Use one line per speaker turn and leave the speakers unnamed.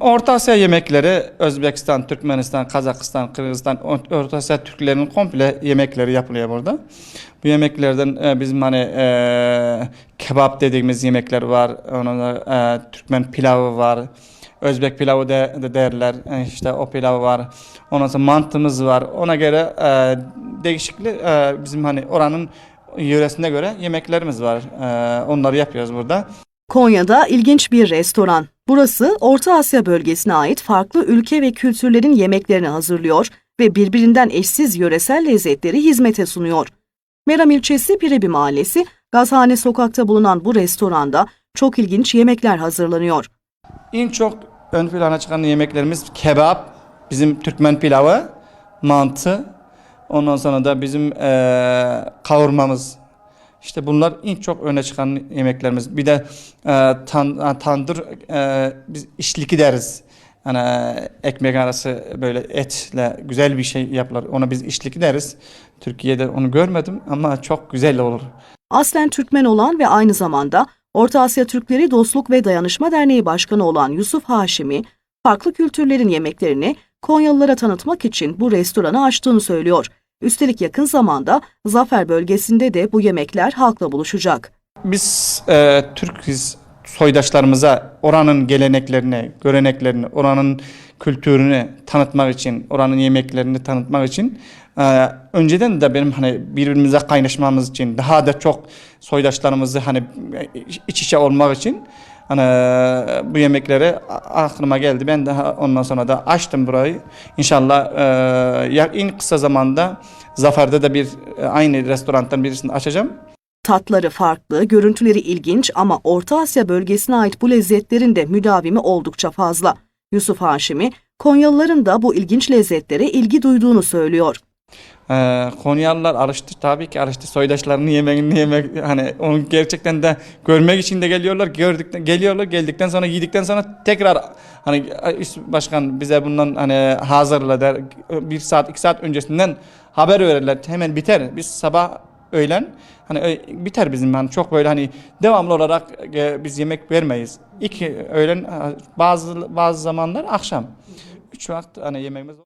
Orta Asya yemekleri Özbekistan, Türkmenistan, Kazakistan, Kırgızistan, Orta Asya Türklerinin komple yemekleri yapılıyor burada. Bu yemeklerden e, bizim hani e, kebap dediğimiz yemekler var. Ondan sonra, e, Türkmen pilavı var. Özbek pilavı de, de derler. E, işte o pilav var. Ondan sonra mantımız var. Ona göre e, değişikli e, bizim hani oranın yöresine göre yemeklerimiz var. E, onları yapıyoruz burada.
Konya'da ilginç bir restoran. Burası Orta Asya bölgesine ait farklı ülke ve kültürlerin yemeklerini hazırlıyor ve birbirinden eşsiz yöresel lezzetleri hizmete sunuyor. Meram ilçesi Pirebi Mahallesi, Gazhane Sokak'ta bulunan bu restoranda çok ilginç yemekler hazırlanıyor.
En çok ön plana çıkan yemeklerimiz kebap, bizim Türkmen pilavı, mantı, ondan sonra da bizim eee kavurmamız. İşte bunlar en çok öne çıkan yemeklerimiz. Bir de eee, tan, tandır, eee, biz işliki deriz. Yani eee, ekmek arası böyle etle güzel bir şey yapılır. Ona biz işliki deriz. Türkiye'de onu görmedim ama çok güzel olur.
Aslen Türkmen olan ve aynı zamanda Orta Asya Türkleri Dostluk ve Dayanışma Derneği Başkanı olan Yusuf Haşimi, farklı kültürlerin yemeklerini Konyalılara tanıtmak için bu restoranı açtığını söylüyor. Üstelik yakın zamanda Zafer bölgesinde de bu yemekler halkla buluşacak.
Biz e, Türk'iz soydaşlarımıza oranın geleneklerini, göreneklerini, oranın kültürünü tanıtmak için, oranın yemeklerini tanıtmak için e, önceden de benim hani birbirimize kaynaşmamız için, daha da çok soydaşlarımızı hani iç içe olmak için hani bu yemekleri a- aklıma geldi. Ben daha ondan sonra da açtım burayı. İnşallah e, en kısa zamanda Zafer'de de bir e, aynı restorantan birisini açacağım.
Tatları farklı, görüntüleri ilginç ama Orta Asya bölgesine ait bu lezzetlerin de müdavimi oldukça fazla. Yusuf Haşimi, Konyalıların da bu ilginç lezzetlere ilgi duyduğunu söylüyor.
Ee, Konyalılar alıştı tabii ki alıştı soydaşlarını yemeğini yemek hani onu gerçekten de görmek için de geliyorlar. Gördükten geliyorlar geldikten sonra yedikten sonra tekrar hani üst başkan bize bundan hani hazırla der. Bir saat iki saat öncesinden haber verirler. Hemen biter biz sabah öğlen hani biter bizim hani çok böyle hani devamlı olarak e, biz yemek vermeyiz. İki öğlen bazı bazı zamanlar akşam. Üç vakit hani yemeğimiz